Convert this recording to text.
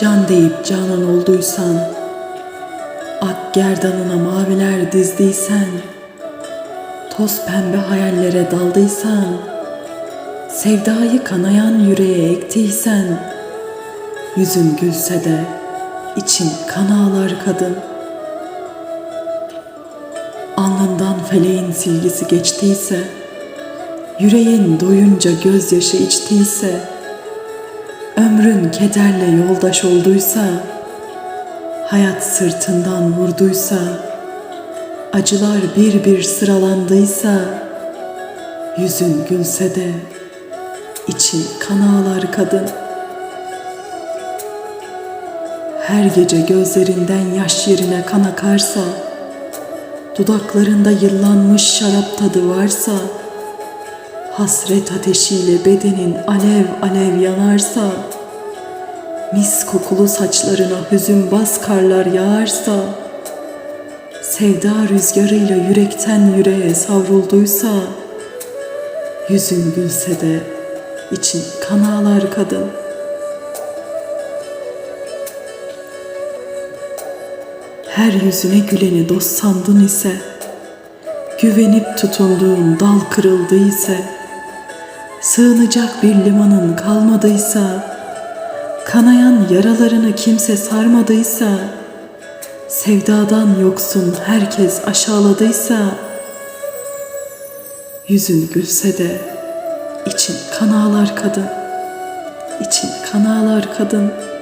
Can deyip canan olduysan, Ak gerdanına maviler dizdiysen, Toz pembe hayallere daldıysan, Sevdayı kanayan yüreğe ektiysen, Yüzün gülse de için kan ağlar kadın. Alnından feleğin silgisi geçtiyse, Yüreğin doyunca gözyaşı içtiyse, Ömrün kederle yoldaş olduysa, Hayat sırtından vurduysa, Acılar bir bir sıralandıysa, Yüzün gülse de için kan ağlar kadın. Her gece gözlerinden yaş yerine kan akarsa, Dudaklarında yıllanmış şarap tadı varsa, Hasret ateşiyle bedenin alev alev yanarsa, Mis kokulu saçlarına hüzün bas karlar yağarsa, Sevda rüzgarıyla yürekten yüreğe savrulduysa, Yüzün gülse de için kan ağlar kadın. Her yüzüne güleni dost sandın ise, Güvenip tutunduğun dal kırıldı ise, Sığınacak bir limanın kalmadıysa, Kanayan yaralarını kimse sarmadıysa, Sevdadan yoksun herkes aşağıladıysa, Yüzün gülse de için kan ağlar kadın, için kan ağlar kadın.''